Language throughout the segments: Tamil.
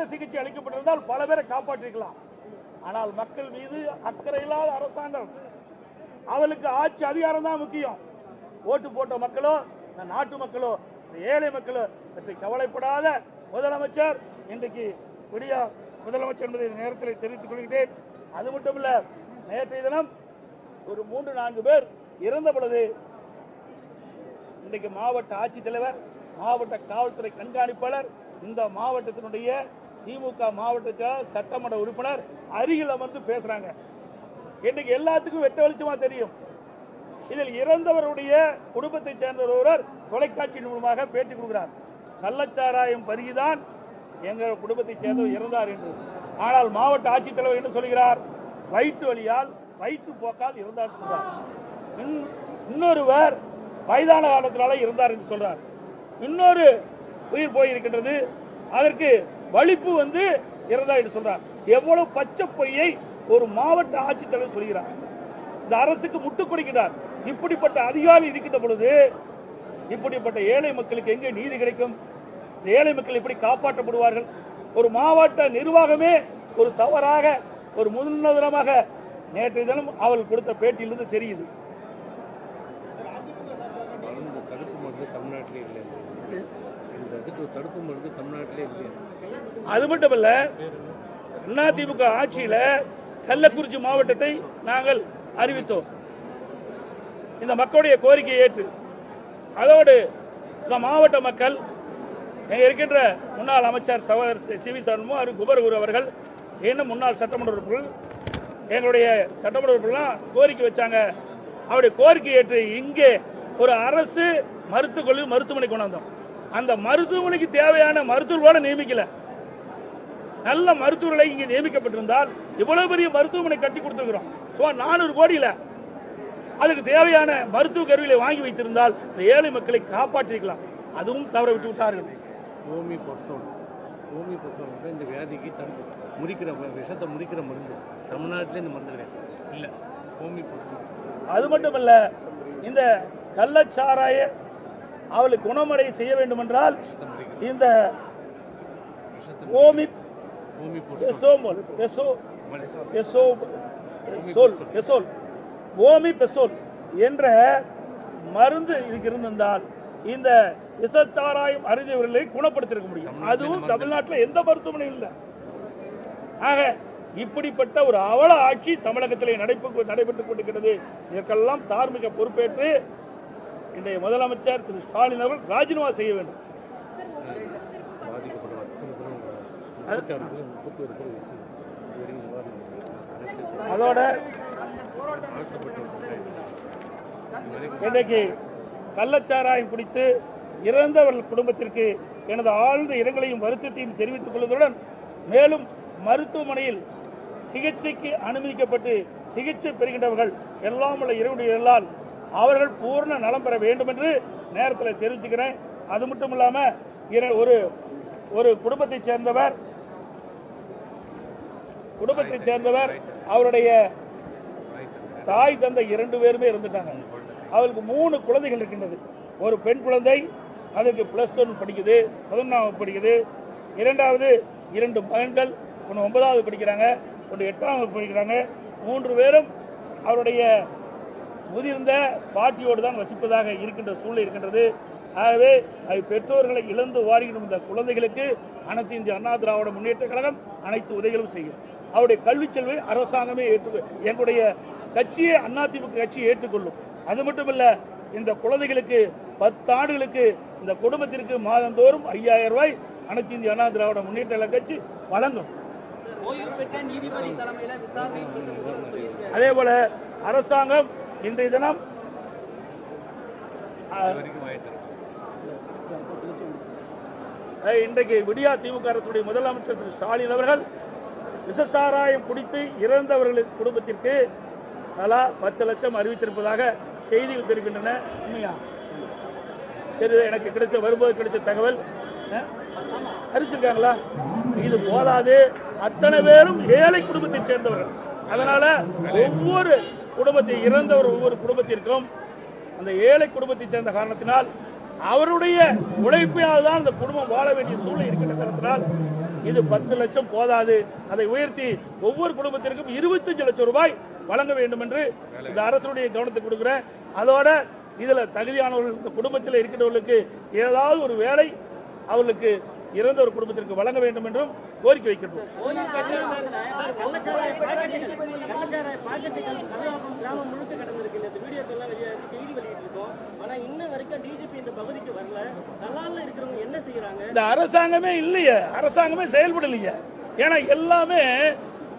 சரியான சிகிச்சை அளிக்கப்பட்டிருந்தால் பல பேரை காப்பாற்றிருக்கலாம். ஆனால் மக்கள் மீது அக்கறை இல்லாத அரசாங்கம் அவளுக்கு ஆட்சி அதிகாரம் தான் முக்கியம். ஓட்டு போட்ட மக்களோ இந்த நாட்டு மக்களோ இந்த ஏழை மக்களோ பற்றி கவலைப்படாத முதலமைச்சர். இன்றைக்கு விடிய முதலமைச்சர் என்பதை இந்த நேரத்தில் தெரிவித்துக் கொள்கிறேன். அது மட்டும் இல்ல நேற்றைய தினம் ஒரு மூன்று நான்கு பேர் இறந்த பொழுது இன்றைக்கு மாவட்ட ஆட்சித்தலைவர் மாவட்ட காவல்துறை கண்காணிப்பாளர் இந்த மாவட்டத்தினுடைய திமுக மாவட்ட சட்டமன்ற உறுப்பினர் அருகில் அமர்ந்து பேசுறாங்க. இன்னைக்கு எல்லாத்துக்கும் வெட்ட வெளிச்சமா தெரியும். இதில் இறந்தவருடைய குடும்பத்தைச் சேர்ந்த ஒருவர் தொலைக்காட்சி மூலமாக பேட்டி கொடுக்கிறார். கள்ளச்சாராயம் பருகிதான் எங்கள் குடும்பத்தைச் சேர்ந்தவர் இறந்தார் என்று. ஆனால் மாவட்ட ஆட்சித்தலைவர் என்ன சொல்கிறார்? வயிற்று வழியால் வயிற்று போக்கால் இருந்தார் சொல்றார். இன்- இன்னொருவர் வயதான காலத்தினால இருந்தார் என்று சொல்றார். இன்னொரு உயிர் போயிருக்கின்றது. அதற்கு வலிப்பு வந்து இறந்தார் சொல்றார். எவ்வளவு பச்சை பொய்யை ஒரு மாவட்ட ஆட்சித்தலைவர் சொல்கிறார். இந்த அரசுக்கு முட்டுக் கொடுக்கிறார். இப்படிப்பட்ட அதிகாரி இருக்கின்ற பொழுது இப்படிப்பட்ட ஏழை மக்களுக்கு எங்கே நீதி கிடைக்கும்? ஏழை மக்கள் எப்படி காப்பாற்றப்படுவார்கள்? ஒரு மாவட்ட நிர்வாகமே ஒரு தவறாக ஒரு முன்னதனமாக நேற்றைய தினம் அவள் கொடுத்த பேட்டியிலிருந்து தெரியுது. தமிழ்நாட்டில் இல்லை தடுப்பு மருந்து தமிழ்நாட்டிலே இல்லை அது மட்டும் இல்ல அதிமுக ஆட்சியில கள்ளக்குறிச்சி மாவட்டத்தை நாங்கள் அறிவித்தோம். இந்த மக்களுடைய கோரிக்கையை ஏற்று அதோடு இந்த மாவட்ட மக்கள் இங்க இருக்கின்ற முன்னாள் அமைச்சர் சகோதரர் சி- வி சண்முகம் அவர் குபரகுரு அவர்கள் இன்னும் முன்னாள் சட்டமன்ற உறுப்பினர்கள் எங்களுடைய சட்டமன்ற உறுப்பினர்லாம் கோரிக்கை வச்சாங்க. அவருடைய கோரிக்கை ஏற்று இங்கே ஒரு அரசு மருத்துவக் கல்லூரி மருத்துவமனை கொண்டாந்தோம். அந்த மருத்துவமனைக்கு தேவையான மருத்துவர் கூட நியமிக்கல. நல்ல மருத்துவர்களை இங்கே நியமிக்கப்பட்டிருந்தால் இவ்வளவு பெரிய மருத்துவமனை கட்டி கொடுத்திருக்கிறோம். சுமார் நானூறு கோடியில. அதுக்கு தேவையான மருத்துவ கருவிகளை வாங்கி வைத்திருந்தால் இந்த ஏழை மக்களை காப்பாற்றிருக்கலாம். அதுவும் தவற விட்டு விட்டார்கள். பொசோல் ஹோமி பொசோல் தான் இந்த வியாதிக்கு தடுப்பு முறிக்கிற ம- விஷத்தை முறிக்கிற மருந்து. தமிழ்நாட்டிலே இந்த மருந்து கிடையாது. இல்லை. ஹோமி பொசோல் அது மட்டுமல்ல இந்த கள்ளச்சாராய அவளுக்கு குணமடைய செய்ய வேண்டுமென்றால் இந்த ஓமி ஹோமி பொசோல் பெசோமோல் பெசோ பெசோ பெசோல் பெசோல் ஓமி பெசோல் என்ற மருந்து இதுக்கு இருந்திருந்தால் இந்த விசச்சாராயம் அறிந்தவர்களை குணப்படுத்திருக்க முடியும். அதுவும் தமிழ்நாட்டில் எந்த மருத்துவமனையும் இல்லை. ஆக இப்படிப்பட்ட ஒரு அவல ஆட்சி தமிழகத்திலே நடைபெற்று கொண்டிருக்கிறது. இதற்கெல்லாம் தார்மீக பொறுப்பேற்று இன்றைய முதலமைச்சர் திரு ஸ்டாலின் அவர்கள் ராஜினாமா செய்ய வேண்டும். அதோட இன்றைக்கு கள்ளச்சாராயம் குடித்து இறந்தவர்கள் குடும்பத்திற்கு எனது ஆழ்ந்த இரங்கலையும் வருத்தத்தையும் தெரிவித்துக் கொள்வதுடன் மேலும் மருத்துவமனையில் சிகிச்சைக்கு அனுமதிக்கப்பட்டு சிகிச்சை பெறுகின்றவர்கள் எல்லாம் உள்ள இறைவனுடைய அவர்கள் பூர்ண நலம் பெற வேண்டும் என்று நேரத்தில் தெரிவிச்சுக்கிறேன். அது மட்டும் இல்லாமல் ஒரு ஒரு குடும்பத்தைச் சேர்ந்தவர் குடும்பத்தைச் சேர்ந்தவர் அவருடைய தாய் தந்தை இரண்டு பேருமே இருந்துட்டாங்க அவருக்கு மூணு குழந்தைகள் இருக்கின்றது. ஒரு பெண் குழந்தை அதுக்கு பிளஸ் ஒன் படிக்குது பதினொன்றாவது படிக்குது. இரண்டாவது இரண்டு மகன்கள் ஒன்று ஒன்பதாவது படிக்கிறாங்க ஒன்று எட்டாம் வகுப்பு படிக்கிறாங்க. மூன்று பேரும் அவருடைய முதிர்ந்த பாட்டியோடு தான் வசிப்பதாக இருக்கின்ற சூழ்நிலை இருக்கின்றது. ஆகவே அது பெற்றோர்களை இழந்து வாரிடும் இந்த குழந்தைகளுக்கு அனைத்து இந்திய அண்ணா திராவிட முன்னேற்ற கழகம் அனைத்து உதவிகளும் செய்யும். அவருடைய கல்விச் செல்வை அரசாங்கமே ஏற்று எங்களுடைய கட்சியே அதிமுக கட்சி ஏற்றுக்கொள்ளும் அது மட்டுமல்ல இந்த குழந்தைகளுக்கு பத்து ஆண்டுகளுக்கு இந்த குடும்பத்திற்கு மாதந்தோறும் ஐயாயிரம் ரூபாய் அனைத்து இந்திய அண்ணா திராவிட முன்னேற்ற கட்சி வழங்கும். அதே போல அரசாங்கம் இன்றைய தினம் இன்றைக்கு விடியா திமுக அரசுடைய முதலமைச்சர் திரு ஸ்டாலின் அவர்கள் விசசாராயம் குடித்து இறந்தவர்களுக்கு குடும்பத்திற்கு தலா பத்து லட்சம் அறிவித்திருப்பதாக செய்திகள் தெரிவிக்கின்றன. உண்மையா? சரி எனக்கு கிடைச்ச வரும்போது கிடைச்ச தகவல் அறிவிச்சிருக்காங்களா? இது போதாது. அத்தனை பேரும் ஏழை குடும்பத்தை சேர்ந்தவர்கள். அதனால ஒவ்வொரு குடும்பத்தை இறந்தவர் ஒவ்வொரு குடும்பத்திற்கும் அந்த ஏழை குடும்பத்தை சேர்ந்த காரணத்தினால் அவருடைய உழைப்பினால் தான் அந்த குடும்பம் வாழ வேண்டிய சூழ்நிலை இருக்கின்ற காரணத்தினால் இது பத்து லட்சம் போதாது. அதை உயர்த்தி ஒவ்வொரு குடும்பத்திற்கும் இருபத்தஞ்சு லட்சம் ரூபாய் வழங்க வேண்டும் என்று இந்த அரசுடைய கவனத்தை கொடுக்குறேன். அதோட இதுல தகுதியானவர்கள் இந்த குடும்பத்தில் இருக்கிறவர்களுக்கு ஏதாவது ஒரு வேலை அவர்களுக்கு இறந்த ஒரு குடும்பத்திற்கு வழங்க வேண்டும் என்றும் கோரிக்கை வைக்கின்றோம். பாக்கெட்டுகள் கள்ளச்சாராய கிராமம் முழுக்க கிடந்திருக்கு இந்த வீடியோக்கெல்லாம் வெளியே செய்தி வெளியிட்டு இருக்கோம் ஆனா இன்ன வரைக்கும் டிஜிபி இந்த பகுதிக்கு வரல நல்லால இருக்கிறவங்க என்ன செய்யறாங்க இந்த அரசாங்கமே இல்லையே அரசாங்கமே செயல்படலையே. ஏன்னா எல்லாமே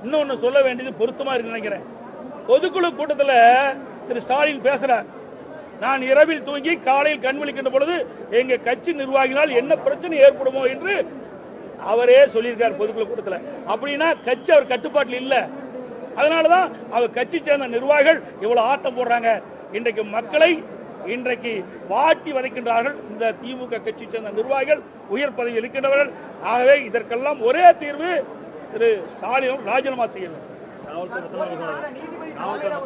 இன்னொன்னு சொல்ல வேண்டியது பொருத்தமா இருக்கு நினைக்கிறேன். பொதுக்குழு கூட்டத்தில் திரு ஸ்டாலின் பேசுறார். நான் இரவில் தூங்கி காலையில் கண் விழிக்கின்ற பொழுது எங்க கட்சி நிர்வாகினால் என்ன பிரச்சனை ஏற்படுமோ என்று அவரே சொல்லியிருக்கார் பொதுக்குழு கூட்டத்தில். அப்படின்னா கட்சி அவர் கட்டுப்பாட்டில் இல்லை. அதனாலதான் அவர் கட்சி சேர்ந்த நிர்வாகிகள் இவ்வளவு ஆட்டம் போடுறாங்க. இன்றைக்கு மக்களை இன்றைக்கு வாட்டி வதைக்கின்றார்கள். இந்த திமுக கட்சி சேர்ந்த நிர்வாகிகள் உயர் பதவி இருக்கின்றவர்கள். ஆகவே இதற்கெல்லாம் ஒரே தீர்வு திரு ஸ்டாலினும் ராஜினாமா செய்ய வேண்டும். காவல்துறை